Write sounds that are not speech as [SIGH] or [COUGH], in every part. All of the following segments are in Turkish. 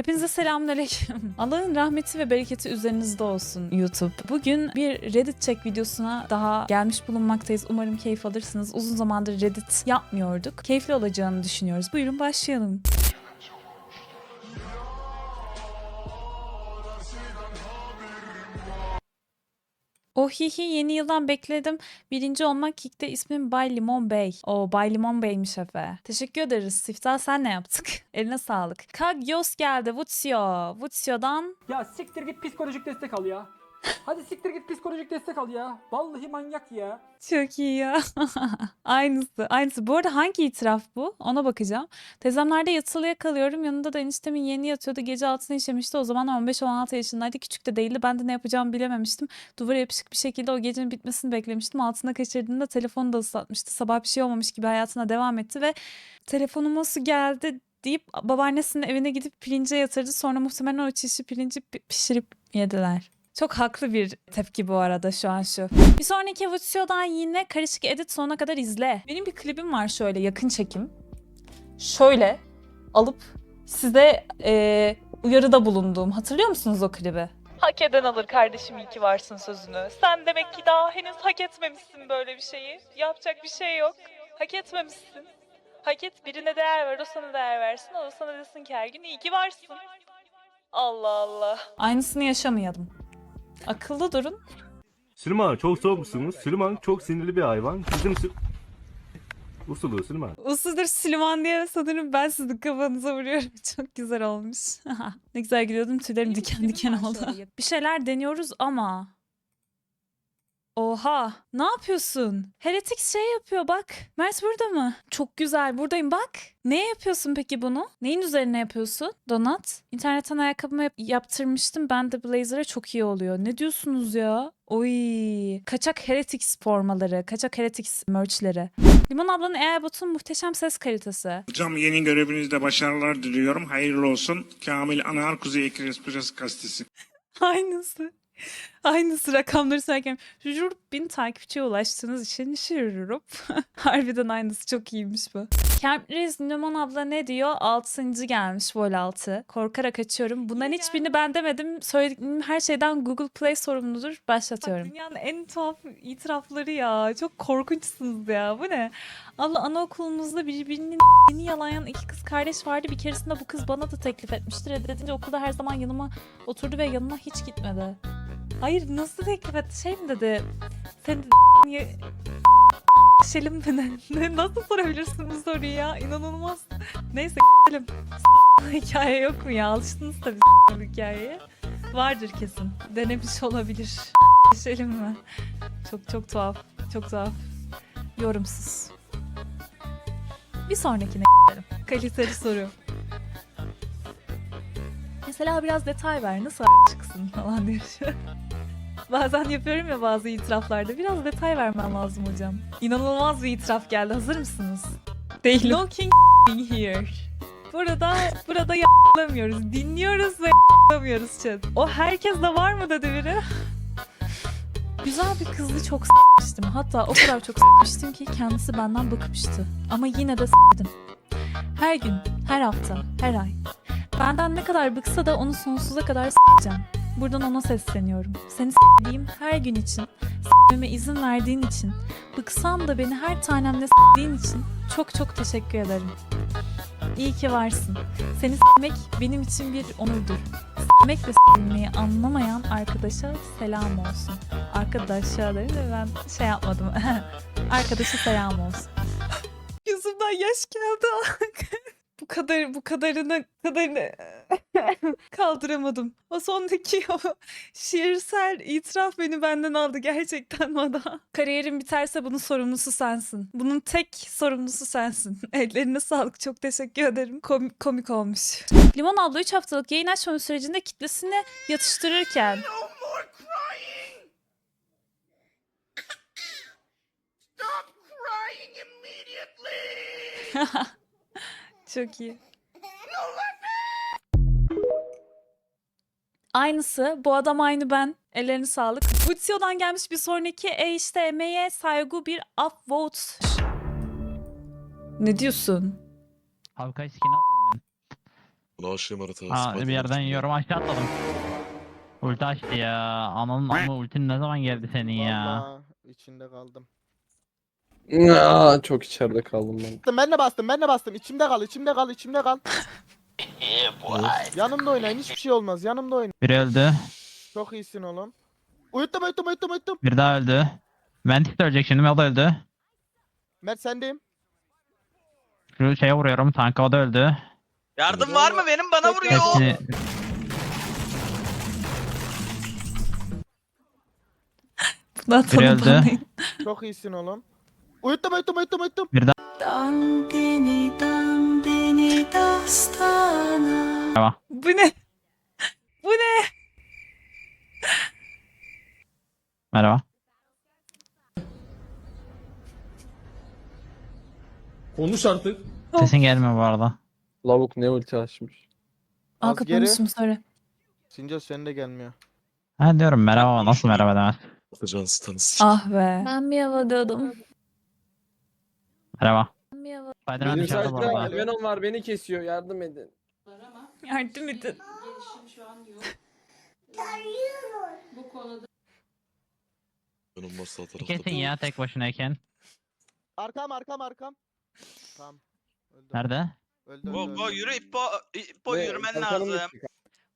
Hepinize selamünaleyküm. [LAUGHS] Allah'ın rahmeti ve bereketi üzerinizde olsun YouTube. Bugün bir Reddit check videosuna daha gelmiş bulunmaktayız. Umarım keyif alırsınız. Uzun zamandır Reddit yapmıyorduk. Keyifli olacağını düşünüyoruz. Buyurun başlayalım. Ohihi yeni yıldan bekledim. Birinci olmak Kick'te ismim Bay Limon Bey. O Bay Limon Bey'miş Efe. Teşekkür ederiz. Siftah sen ne yaptık? [LAUGHS] Eline sağlık. Kagyos geldi. Vutsio. Vutsio'dan Ya siktir git psikolojik destek al ya. Hadi siktir git psikolojik destek al ya. Vallahi manyak ya. Çok iyi ya. [LAUGHS] aynısı. Aynısı. Bu arada hangi itiraf bu? Ona bakacağım. Teyzemlerde yatılıya kalıyorum. Yanında da eniştemin yeni yatıyordu. Gece altına işemişti. O zaman 15-16 yaşındaydı. Küçük de değildi. Ben de ne yapacağımı bilememiştim. Duvara yapışık bir şekilde o gecenin bitmesini beklemiştim. Altına kaçırdığında telefonu da ıslatmıştı. Sabah bir şey olmamış gibi hayatına devam etti ve telefonuma su geldi deyip babaannesinin evine gidip pirince yatırdı. Sonra muhtemelen o çişi pirinci pi- pişirip yediler. Çok haklı bir tepki bu arada şu an şu. Bir sonraki evolusyodan yine karışık edit sonuna kadar izle. Benim bir klibim var şöyle yakın çekim. Şöyle alıp size eee, uyarıda bulunduğum. Hatırlıyor musunuz o klibi? Hak eden alır kardeşim iyi ki varsın sözünü. Sen demek ki daha henüz hak etmemişsin böyle bir şeyi. Yapacak bir şey yok. Hak etmemişsin. Hak et birine değer ver o sana değer versin. O da sana desin ki her gün iyi ki varsın. Allah Allah. Aynısını yaşamayalım. Akıllı durun. Süleyman çok soğuksunuz. Süleyman çok sinirli bir hayvan. Bizim Sü... Usulu Süleyman. Usludur Süleyman diye sanırım ben sizin kafanıza vuruyorum. [LAUGHS] Çok güzel olmuş. [LAUGHS] ne güzel gülüyordum tüylerim diken diken oldu. Bir şeyler deniyoruz ama. Oha ne yapıyorsun? Heretik şey yapıyor bak. Mert burada mı? Çok güzel buradayım bak. Ne yapıyorsun peki bunu? Neyin üzerine yapıyorsun? Donat. İnternetten ayakkabımı yap- yaptırmıştım. Ben de Blazer'a çok iyi oluyor. Ne diyorsunuz ya? Oy. Kaçak Heretics formaları, kaçak Heretics merchleri. Limon ablanın Airbot'un muhteşem ses kalitesi. Hocam yeni görevinizde başarılar diliyorum. Hayırlı olsun. Kamil Anar Kuzey Ekspres gazetesi. [LAUGHS] Aynısı. Aynısı rakamları sayarken şurup bin takipçiye ulaştığınız için şurup. [LAUGHS] Harbiden aynısı çok iyiymiş bu. Camp Reis Numan abla ne diyor? Altıncı gelmiş vol altı. Korkarak açıyorum. Bunların hiçbirini ben demedim. Söylediğim her şeyden Google Play sorumludur. Başlatıyorum. dünyanın en tuhaf itirafları ya. Çok korkunçsunuz ya. Bu ne? Allah anaokulumuzda birbirinin yeni yalayan iki kız kardeş vardı. Bir keresinde bu kız bana da teklif etmişti. Reddedince okulda her zaman yanıma oturdu ve yanına hiç gitmedi. Hayır nasıl teklif etti? Şey mi dedi? Sen Şelim mi [LAUGHS] ne? Nasıl sorabilirsin bu soruyu ya? İnanılmaz. Neyse. S**elim [LAUGHS] hikaye yok mu ya? Alıştınız tabii [LAUGHS] hikayeye. Vardır kesin. Denemiş olabilir. Şelim mi? Çok çok tuhaf. Çok tuhaf. Yorumsuz. Bir sonrakine. Kaliteli soru. Mesela biraz detay ver. Nasıl çıksın falan an. Bazen yapıyorum ya bazı itiraflarda. Biraz detay vermem lazım hocam. İnanılmaz bir itiraf geldi. Hazır mısınız? Değilim. No king here. Burada, burada yapamıyoruz. Dinliyoruz ve yapamıyoruz chat. O herkes de var mı dedi biri. Güzel bir kızı çok s**miştim. Hatta o kadar çok s**miştim ki kendisi benden bıkmıştı. Ama yine de s**dim. Her gün, her hafta, her ay. Benden ne kadar bıksa da onu sonsuza kadar s**eceğim. Buradan ona sesleniyorum. Seni s**diğim her gün için, s**meme izin verdiğin için, bıksam da beni her tanemle s**diğin için çok çok teşekkür ederim. İyi ki varsın. Seni s**mek benim için bir onurdur. S**mek ve s**meyi anlamayan arkadaşa selam olsun. Arkadaşa dedim de ben şey yapmadım. [LAUGHS] Arkadaşa selam olsun. Gözümden yaş geldi. Bu kadar bu kadarını kadarını [LAUGHS] kaldıramadım. O sondaki o şiirsel itiraf beni benden aldı gerçekten Mada. Kariyerin biterse bunun sorumlusu sensin. Bunun tek sorumlusu sensin. [LAUGHS] Ellerine sağlık çok teşekkür ederim. Kom- komik olmuş. Limon abla 3 haftalık yayın açmama sürecinde kitlesini yatıştırırken Stop crying immediately. [LAUGHS] Çok iyi. Aynısı. Bu adam aynı ben. Ellerine sağlık. Butsio'dan gelmiş bir sonraki e işte emeğe saygı bir upvote. Ne diyorsun? Havkay skin alıyorum ben. Buna aşığım harita. Aa, Spider-Man bir yerden yiyorum aşağı atladım. Ulti açtı ya. Ananın ama ultin ne zaman geldi senin ya? Vallahi içinde kaldım. Aa, çok içeride kaldım ben. Bastım, Ben de bastım, ben de bastım. İçimde kal, içimde kal, içimde kal. Yanımda oynayın, hiçbir şey olmaz. Yanımda oynayın. Biri öldü. Çok iyisin oğlum. Uyuttum, uyuttum, uyuttum, uyuttum. Bir daha öldü. Ventis de ölecek şimdi. O da öldü. Mert sendeyim. Şu şeye vuruyorum. Tanka o da öldü. Yardım var mı? Benim bana vuruyor. Hepsini... Bundan Biri öldü. Çok iyisin oğlum. Uyuttum, uyuttum, uyuttum, uyuttum. Merhaba. Bu ne? Bu ne? Merhaba. Konuş artık. Sesin gelmiyor bu arada. Lavuk ne ulti açmış. Aa Az kapamışım sonra. Sinca senin de gelmiyor. Ha diyorum merhaba ama nasıl merhaba demez. Atacan stanız. Ah be. Ben bir hava diyordum. Merhaba. Spiderman Benim dışarıda bu sadece. Venom var beni kesiyor yardım edin. Yardım edin. Benim varsa tarafta. Kesin ya tek başınayken. Arkam, arkam, arkam. Tamam. Öldü. Nerede? Öldü, öldü, Bu, bu öldü. yürü İppo, İppo Ve yürümen kalkanım lazım. gitti.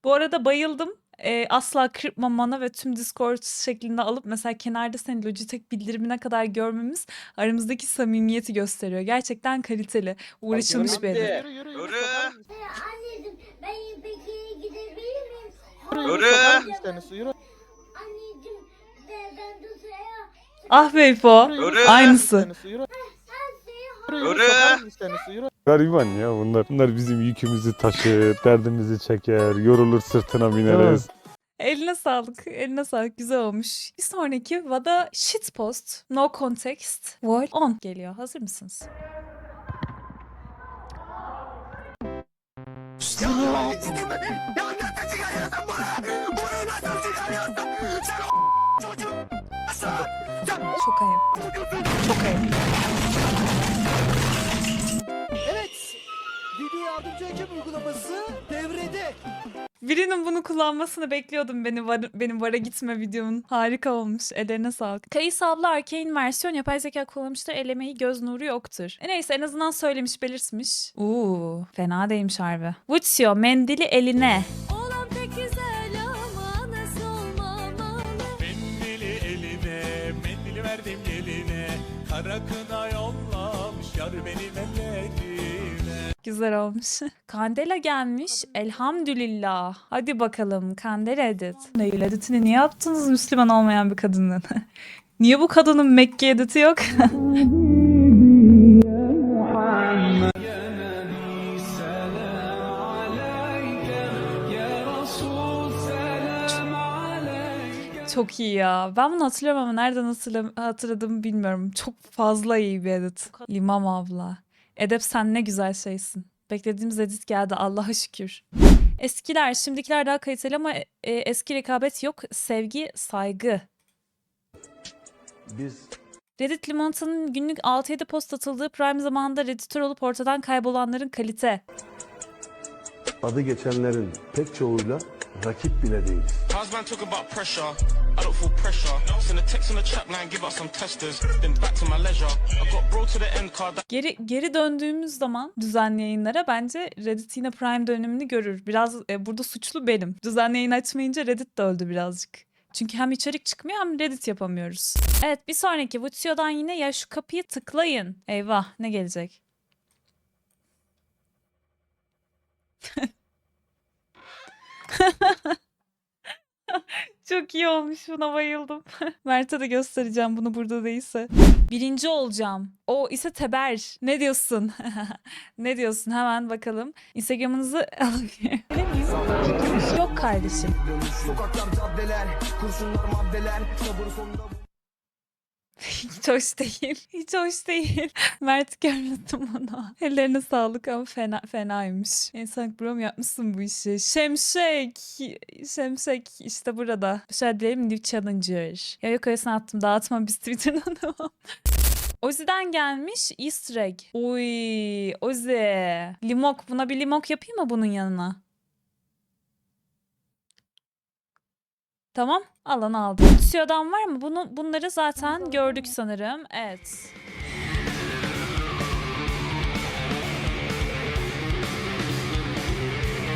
Bu arada bayıldım. Ee, asla kırpmamana ve tüm Discord şeklinde alıp mesela kenarda seni Logitech bildirimine kadar görmemiz aramızdaki samimiyeti gösteriyor. Gerçekten kaliteli. Uğraşılmış bir edit. Yürü, yürü, yürü. Yürü. sokar mısın? Anneciğim ben peki gidebilir miyim? Yürü, yürü, Yürü. sokar mısın tenisi? Yürü. Anneciğim ben, ben de sıraya Ah be İpo. Yürü, Aynısı. tenisi? Yürü. Yürü, yürü, Yürü. sokar mısın tenisi? Yürü. Gariban ya bunlar. Bunlar bizim yükümüzü taşır, derdimizi çeker, yorulur sırtına bineriz. Eline sağlık. Eline sağlık. Güzel olmuş. Bir sonraki Vada Shitpost No Context Vol 10 geliyor. Hazır mısınız? Çok ayıp. Çok ayıp. Yardımcı ekip uygulaması devrede. Birinin bunu kullanmasını bekliyordum benim var, benim vara gitme videomun. Harika olmuş. Ellerine sağlık. Kayıs abla Arcane versiyon yapay zeka kullanmıştır. Elemeyi göz nuru yoktur. E neyse en azından söylemiş belirtmiş. Uuu fena değilmiş harbi. Vutsio mendili eline. Güzel olmuş. [LAUGHS] Kandela gelmiş. Elhamdülillah. Hadi bakalım Kandela edit. Değil editini niye yaptınız Müslüman olmayan bir kadının? [LAUGHS] niye bu kadının Mekke editi yok? [LAUGHS] Çok iyi ya. Ben bunu hatırlıyorum ama nereden hatırladığımı bilmiyorum. Çok fazla iyi bir edit. Limam abla. Edep sen ne güzel şeysin. Beklediğimiz edit geldi Allah'a şükür. Eskiler, şimdikiler daha kaliteli ama e, eski rekabet yok. Sevgi, saygı. Biz Reddit Limonata'nın günlük 6-7 post atıldığı prime zamanında redditör olup ortadan kaybolanların kalite. adı geçenlerin pek çoğuyla rakip bile değiliz. How's man talk about pressure? I don't feel pressure. Send a text on the chat line, give us some testers. Then back to my leisure. I got bro to the end card. Geri geri döndüğümüz zaman düzenli yayınlara bence Reddit yine prime dönemini görür. Biraz e, burada suçlu benim. Düzenli yayın açmayınca Reddit de öldü birazcık. Çünkü hem içerik çıkmıyor hem Reddit yapamıyoruz. Evet bir sonraki Vutsio'dan yine ya şu kapıyı tıklayın. Eyvah ne gelecek? [LAUGHS] [LAUGHS] Çok iyi olmuş buna bayıldım. [LAUGHS] Mert'e de göstereceğim bunu burada değilse. Birinci olacağım. O ise Teber. Ne diyorsun? [LAUGHS] ne diyorsun? Hemen bakalım. Instagram'ınızı miyim? Yok kardeşim. Sokaklar caddeler, kurşunlar maddeler. Sabır sonunda Hiç hoş değil. Hiç hoş değil. [LAUGHS] Mert görmedim onu. Ellerine sağlık ama fena fenaymış. İnsan brom yapmışsın bu işi. Şemşek. Şemşek işte burada. Şöyle diyelim New Challenger. Ya yok arasına attım. Dağıtma biz Twitter'dan devam. [LAUGHS] Ozi'den gelmiş easter egg. Uy Ozi. Limok. Buna bir limok yapayım mı bunun yanına? Tamam. Alan aldım. Tüyodan var mı? Bunu, bunları zaten gördük sanırım. Evet.